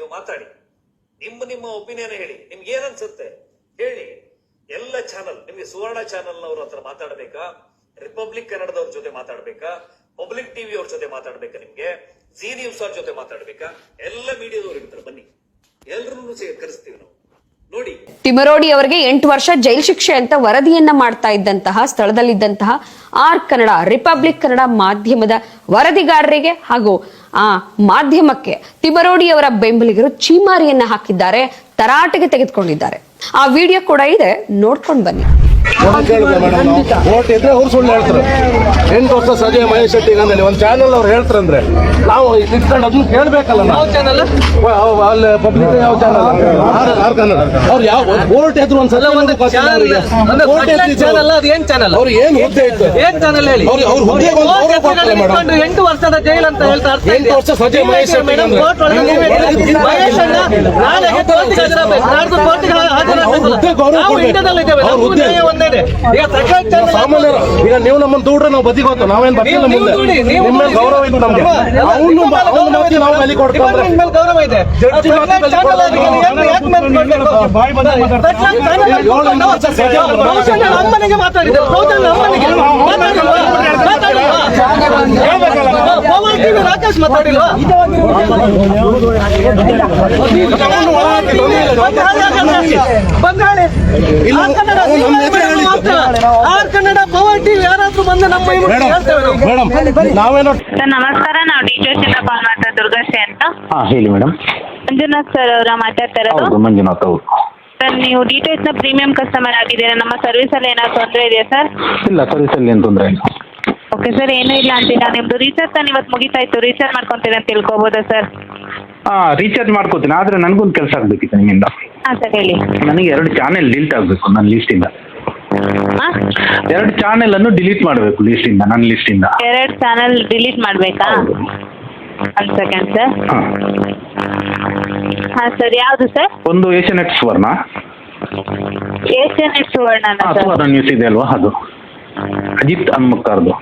ನೀವು ಮಾತಾಡಿ. ನಿಮ್ಮ ನಿಮ್ಮ ಒಪಿನಿಯನ್ ಹೇಳಿ. ನಿಮ್ಗೆ ಏನನ್ಸುತ್ತೆ ಹೇಳಿ. ಎಲ್ಲ ಚಾನಲ್ ನಿಮ್ಗೆ ಸುವರ್ಣ ಚಾನಲ್ ಅವ್ರ ಹತ್ರ ಮಾತಾಡ್ಬೇಕಾ? ರಿಪಬ್ಲಿಕ್ ಕನ್ನಡದವ್ರ ಜೊತೆ ಮಾತಾಡ್ಬೇಕಾ? ಪಬ್ಲಿಕ್ ಟಿವಿ ಅವ್ರ ಜೊತೆ ಮಾತಾಡ್ಬೇಕಾ ನಿಮ್ಗೆ? ಜಿ ನ್ಯೂಸ್ ಅವ್ರ ಜೊತೆ ಮಾತಾಡ್ಬೇಕಾ? ಎಲ್ಲ ಮೀಡಿಯಾದವ್ರು ಇರ್ತಾರೆ ಬನ್ನಿ. ಎಲ್ರನ್ನೂ ಕರೆಸ್ತೀವಿ ನಾವು. ನೋಡಿ. ತಿಮರೋಡಿ ಅವರಿಗೆ ಎಂಟು ವರ್ಷ ಜೈಲು ಶಿಕ್ಷೆ ಅಂತ ವರದಿಯನ್ನ ಮಾಡ್ತಾ ಇದ್ದಂತಹ, ಸ್ಥಳದಲ್ಲಿದ್ದಂತಹ ಆರ್ ಕನ್ನಡ ರಿಪಬ್ಲಿಕ್ ಕನ್ನಡ ಮಾಧ್ಯಮದ ವರದಿಗಾರರಿಗೆ ಹಾಗೂ ಆ ಮಾಧ್ಯಮಕ್ಕೆ ತಿಬರೋಡಿಯವರ ಬೆಂಬಲಿಗರು ಚೀಮಾರಿಯನ್ನ ಹಾಕಿದ್ದಾರೆ ತರಾಟೆಗೆ ತೆಗೆದುಕೊಂಡಿದ್ದಾರೆ. ಆ ವಿಡಿಯೋ ಕೂಡ ಇದೆ ನೋಡ್ಕೊಂಡು ಬನ್ನಿ. ಓಟ್ ಇದ್ರೆ ಅವ್ರು ಸುಳ್ಳು ಹೇಳ್ತಾರೆ. ಎಂಟು ವರ್ಷ ಸಜೆ ಮಹೇಶ್ ಶೆಟ್ಟಿ ಅಂದ್ರೆ ಒಂದು ಚಾನಲ್ ಅವ್ರು ಹೇಳ್ತಾರಂದ್ರೆ ನಾವು ನಿಂತ್ಕೊಂಡು ಅದನ್ನು ಕೇಳ್ಬೇಕಲ್ಲ ನಾವು. ಚಾನಲ್ ಅಲ್ಲಿ ಪಬ್ಲಿಕ್ ಯಾವ ಚಾನಲ್ ಆರ್ ಕನ್ನಡ. ಅವ್ರು ಯಾವ ಓಟ್ ಎದ್ರು ಒಂದ್ಸಲ ಒಂದು ಚಾನಲ್ ಅದು ಏನ್ ಚಾನಲ್ ಅವ್ರು ಏನ್ ಹುದ್ದೆ ಇತ್ತು? ಏನ್ ಚಾನಲ್ ಹೇಳಿ? ಅವ್ರು- ಅವ್ರು. ಇಟ್ಕೊಂಡು ಎಂಟು ವರ್ಷದ ಜೈಲ್ ಅಂತ ಹೇಳ್ತಾರೆ ಎಂಟು ವರ್ಷ ಸಜೆ ಮಹೇಶ್ ಶೆಟ್ಟಿ ಈಗ ನೀವು ನಮ್ಮನ್ನ ದೂಡ್ರೆ ನಾವು ಬದಿಗೆ ಹೋಗ್ತೇವೆ. ನಾವೇನ್ ಬರ್ತಿಲ್ಲ ಮುಂದೆ. ನಿಮ್ಮ ಮೇಲೆ ಗೌರವ ಇದೆ ನಮ್ಗೆ. ಅವನು ಅವ್ನು ನಾವು ಬಲಿ ಕೊಡ್ತೀವಿ ಗೌರವ ಇದೆ. ತೊಂದ್ರೆ ಇಲ್ಲ. ಬಂಗಾಳಿ. ಇಲ್ಲ, ಆ ಕನ್ನಡ ಪವರ್ ಟಿವಿ ಯಾರಾದ್ರೂ ಬಂದು ನಮ್ಮ ನಾವೇನೋ ಸರ್ ನಮಸ್ಕಾರ. ನಾವು ಟೀಚರ್ಸ್ ಇಂದ ಕಾಲ್ ಮಾಡ್ತಾ ದುರ್ಗಾಶ್ರೀ ಅಂತ. ಹಾಂ ಹೇಳಿ ಮೇಡಮ್. ಮಂಜುನಾಥ್ ಸರ್ ಅವರ ಮಾತಾಡ್ತಾರೆ ಇರೋದು ಹೌದು ಮಂಜುನಾಥ್ ಅವರು. ಸರ್ ನೀವು ಡಿಟೇಲ್ಸ್ನ ಪ್ರೀಮಿಯಂ ಕಸ್ಟಮರ್ ಆಗಿದ್ದೀರಾ? ನಮ್ಮ ಸರ್ವಿಸ್ ಅಲ್ಲಿ ಏನಾದ್ರು ತೊಂದರೆ ಇದೆಯಾ ಸರ್? ಇಲ್ಲ ಸರ್ವಿಸಲ್ಲಿ ಏನು ತೊಂದರೆ ಇಲ್ಲ. ಓಕೆ ಸರ್ ಏನೂ ಇಲ್ಲ ಅಂತಿಲ್ಲ. ನಿಮ್ದು ರೀಚಾರ್ಜ್ ತಾನು ಇವತ್ತು ಮುಗಿತಾ ಇತ್ತು ರೀಚಾರ್ಜ್ ಮಾಡ್ಕೊತೀರ ಅಂತ ತಿಳ್ಕೊಬೋದಾ ಸರ್ ಹಾಂ ರೀಚಾರ್ಜ್ ಮಾಡ್ಕೋತೀನಿ. ಆದರೆ ನನಗೊಂದು ಕೆಲಸ ಆಗಬೇಕಿತ್ತು ನಿಮ್ಮಿಂದ. ಹಾಂ ಸರ್ ಹೇಳಿ. ನನಗೆ ಎರಡು ಚಾನೆಲ್ ಡಿಲೀಟ್ ಆಗಬೇಕು ನನ್ನ ಲಿಸ್ಟಿಂದ ಹಾಂ? ಎರಡು ಚಾನೆಲ್ ಅನ್ನು ಡಿಲೀಟ್ ಮಾಡಬೇಕು ಲಿಸ್ಟಿಂದ ನನ್ನ ಲಿಸ್ಟಿಂದ ಎರಡು ಚಾನಲ್ ಡಿಲೀಟ್ ಮಾಡಬೇಕಾ? ಒಂದು ಸೆಕೆಂಡ್ ಸರ್ ಹಾಂ. ಹಾಂ ಸರ್ ಯಾವುದು ಸರ್ ಒಂದು ಏಷ್ಯನೆಟ್ ಸುವರ್ಣ. ಏಷ್ಯನ್ ಎಕ್ಸ್ ಸುವರ್ಣ ಹಾಂ ಸುವರ್ಣ ನ್ಯೂಸ್ ಇದೆ ಅಲ್ವಾ ಅದು? ಅಜಿತ್ ಹನ್ಮಕ್ಕರ್ದು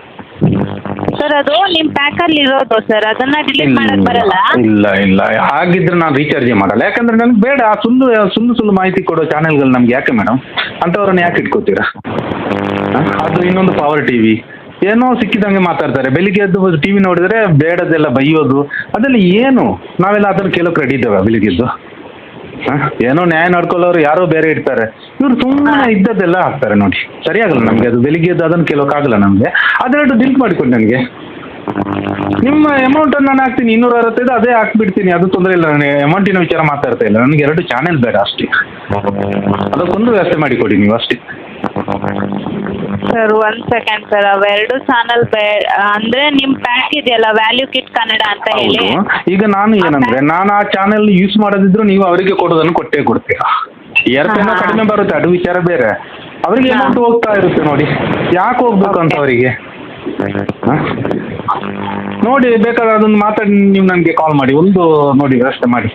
ಸರ್ ಅದು ನಿಮ್ಮ ಪ್ಯಾಕಲ್ಲಿ ಇರೋದು ಸರ್ ಅದನ್ನ ಡಿಲೀಟ್ ಮಾಡಕ್ ಬರಲ್ಲ? ಇಲ್ಲ ಇಲ್ಲ. ಹಾಗಿದ್ರೆ ನಾನು ರೀಚಾರ್ಜೇ ಮಾಡಲ್ಲ. ಯಾಕಂದ್ರೆ ನನಗೆ ಬೇಡ. ಆ ಸುಳ್ಳು ಸುಳ್ಳು ಸುಳ್ಳು ಮಾಹಿತಿ ಕೊಡೋ ಚಾನೆಲ್ಗಳು ನಮ್ಗೆ ಯಾಕೆ ಮೇಡಮ್ ಅಂಥವ್ರನ್ನ ಯಾಕೆ ಇಟ್ಕೋತೀರಾ? ಅದು ಇನ್ನೊಂದು ಪವರ್ ಟಿವಿ ಏನೋ ಸಿಕ್ಕಿದಂಗೆ ಮಾತಾಡ್ತಾರೆ. ಬೆಳಿಗ್ಗೆ ಎದ್ದು ಟಿವಿ ನೋಡಿದ್ರೆ ಬೇಡದೆಲ್ಲ ಬೈಯೋದು. ಅದೆಲ್ಲ ಏನು? ನಾವೆಲ್ಲ ಅದನ್ನ ಕೆಲವು ರೆಡಿ ಇದ್ದೇವೆ ಬೆಳಿಗ್ಗೆದ್ದು ಹ? ಏನೋ ನ್ಯಾಯ ನಡ್ಕೊಳ್ಳೋರು ಯಾರೋ ಬೇರೆ ಇರ್ತಾರೆ. ಇವ್ರು ಸುಮ್ಮನೆ ಇದ್ದದ್ದೆಲ್ಲ ಹಾಕ್ತಾರೆ ನೋಡಿ. ಸರಿಯಾಗಲ್ಲ ನಮಗೆ, ಅದು ಬೆಳಿಗ್ಗೆ ಎದ್ದು ಅದನ್ನು ಕೇಳೋಕ್ಕಾಗಲ್ಲ ನಮಗೆ. ಅದೆರಡು ಡಿಲೀಟ್ ಮಾಡಿಕೊಡಿ ನನಗೆ. ನಿಮ್ಮ ಅಮೌಂಟ್ ನಾನು ಹಾಕ್ತೀನಿ, ಇನ್ನೂರ ಅರವತ್ತೈದು ಅದೇ ಹಾಕ್ಬಿಡ್ತೀನಿ, ಅದು ತೊಂದರೆ ಇಲ್ಲ. ನನಗೆ ಅಮೌಂಟಿನ ವಿಚಾರ ಮಾತಾಡ್ತಾ ಇಲ್ಲ. ನನಗೆ ಎರಡು ಚಾನೆಲ್ ಬೇಡ ಅಷ್ಟೇ. ಅದಕ್ಕೊಂದು ವ್ಯವಸ್ಥೆ ಮಾಡಿಕೊಡಿ ನೀವು ಅಷ್ಟೇ. Sir one second sir. ಅವೆರಡು ಚಾನಲ್ ಬೇಡ ಅಂದ್ರೆ ನಿಮ್ ಪ್ಯಾಕ್ ಇದೆಯಲ್ಲ ವ್ಯಾಲ್ಯೂ ಕಿಟ್ ಕನ್ನಡ ಅಂತ ಹೇಳಿ. ಹೌದು. ಈಗ ನಾನು ಏನಂದ್ರೆ ನಾನು ಆ ಚಾನೆಲ್ ಯೂಸ್ ಮಾಡೋದಿದ್ರು ನೀವು ಅವರಿಗೆ ಕೊಡೋದನ್ನು ಕೊಟ್ಟೇ ಕೊಡ್ತೀರಾ? ಹಾ. ಕಡಿಮೆ ಬರುತ್ತೆ ಅದು ವಿಚಾರ ಬೇರೆ. ಅವರಿಗೆ ಹಾ. ಅಮೌಂಟ್ ಹೋಗ್ತಾ ಇರುತ್ತೆ ನೋಡಿ. ಯಾಕೆ ಹೋಗ್ಬೇಕು ಅಂತ ಅವರಿಗೆ? ನೋಡಿ ಬೇಕಾದ್ರೆ ಅದೊಂದು ಮಾತಾಡಿ ನೀವು ನನಗೆ ಕಾಲ್ ಮಾಡಿ. ಒಂದು ನೋಡಿ ವ್ಯವಸ್ಥೆ ಮಾಡಿ.